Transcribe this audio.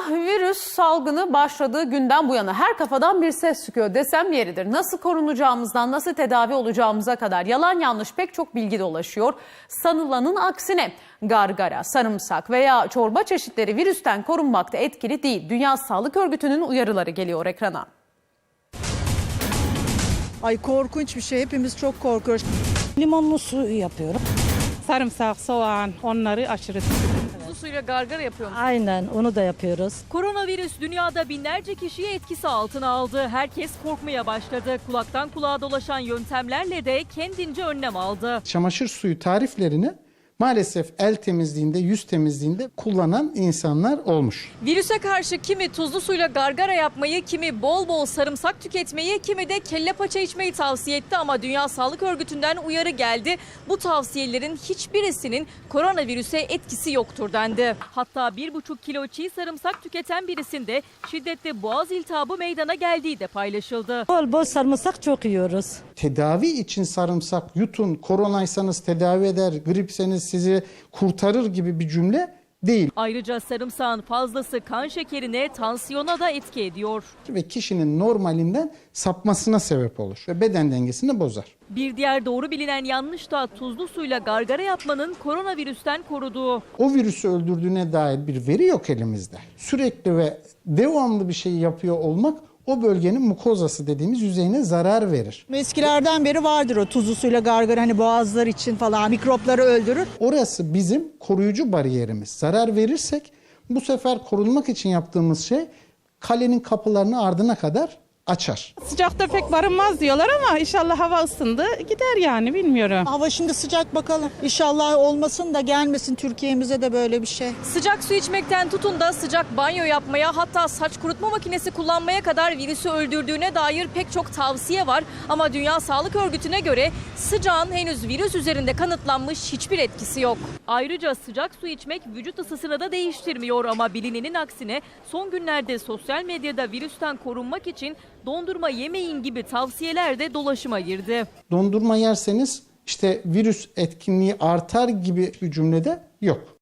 Koronavirüs salgını başladığı günden bu yana her kafadan bir ses çıkıyor desem yeridir. Nasıl korunacağımızdan nasıl tedavi olacağımıza kadar yalan yanlış pek çok bilgi dolaşıyor. Sanılanın aksine gargara, sarımsak veya çorba çeşitleri virüsten korunmakta etkili değil. Dünya Sağlık Örgütü'nün uyarıları geliyor ekrana. Ay korkunç bir şey. Hepimiz çok korkuyoruz. Limonlu su yapıyorum. Sarımsak, soğan onları aşırı Tuzlu suyla gargara yapıyor? Aynen onu da yapıyoruz. Koronavirüs dünyada binlerce kişiyi etkisi altına aldı. Herkes korkmaya başladı. Kulaktan kulağa dolaşan yöntemlerle de kendince önlem aldı. çamaşır suyu tariflerini maalesef el temizliğinde, yüz temizliğinde kullanan insanlar olmuş. Virüse karşı kimi tuzlu suyla gargara yapmayı, kimi bol bol sarımsak tüketmeyi, kimi de kelle paça içmeyi tavsiye etti ama Dünya Sağlık Örgütü'nden uyarı geldi. Bu tavsiyelerin hiçbirisinin koronavirüse etkisi yoktur dendi. Hatta 1,5 kilo çiğ sarımsak tüketen birisinde şiddetli boğaz iltihabı meydana geldiği de paylaşıldı. Bol bol sarımsak çok yiyoruz. Tedavi için sarımsak yutun, koronaysanız tedavi eder, gripseniz sizi kurtarır gibi bir cümle değil. Ayrıca sarımsağın fazlası kan şekerine, tansiyona da etki ediyor. Ve kişinin normalinden sapmasına sebep olur ve beden dengesini bozar. Bir diğer doğru bilinen yanlış da tuzlu suyla gargara yapmanın koronavirüsten koruduğu. O virüsü öldürdüğüne dair bir veri yok elimizde. Sürekli ve devamlı bir şey yapıyor olmak o bölgenin mukozası dediğimiz yüzeyine zarar verir. Eskilerden beri vardır o tuzlu suyla gargara hani boğazlar için falan mikropları öldürür. Orası bizim koruyucu bariyerimiz. Zarar verirsek bu sefer korunmak için yaptığımız şey kalenin kapılarını ardına kadar açar. sıcakta pek barınmaz diyorlar ama inşallah hava ısındı gider yani bilmiyorum. Hava şimdi sıcak bakalım. İnşallah olmasın da gelmesin Türkiye'mize de böyle bir şey. Sıcak su içmekten tutun da sıcak banyo yapmaya hatta saç kurutma makinesi kullanmaya kadar virüsü öldürdüğüne dair pek çok tavsiye var. Ama Dünya Sağlık Örgütü'ne göre sıcağın henüz virüs üzerinde kanıtlanmış hiçbir etkisi yok. Ayrıca sıcak su içmek vücut ısısını da değiştirmiyor ama bilinenin aksine son günlerde sosyal medyada virüsten korunmak için dondurma yemeyin gibi tavsiyeler de dolaşıma girdi. Dondurma yerseniz işte virüs etkinliği artar gibi bir cümlede yok.